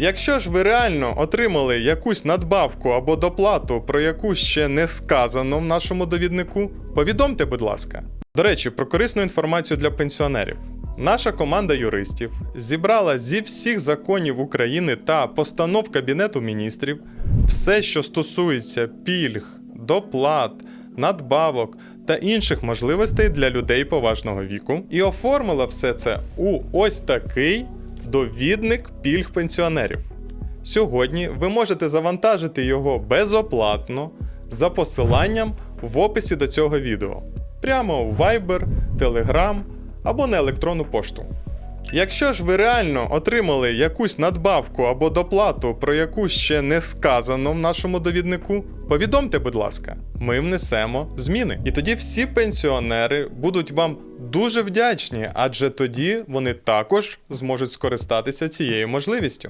Якщо ж ви реально отримали якусь надбавку або доплату, про яку ще не сказано в нашому довіднику, повідомте, будь ласка. До речі, про корисну інформацію для пенсіонерів. Наша команда юристів зібрала зі всіх законів України та постанов Кабінету міністрів все, що стосується пільг, доплат, надбавок та інших можливостей для людей поважного віку, і оформила все це у ось такий довідник пільг пенсіонерів. Сьогодні ви можете завантажити його безоплатно за посиланням в описі до цього відео, прямо у Viber, Telegram або на електронну пошту. Якщо ж ви реально отримали якусь надбавку або доплату, про яку ще не сказано в нашому довіднику, повідомте, будь ласка, ми внесемо зміни. І тоді всі пенсіонери будуть вам дуже вдячні, адже тоді вони також зможуть скористатися цією можливістю.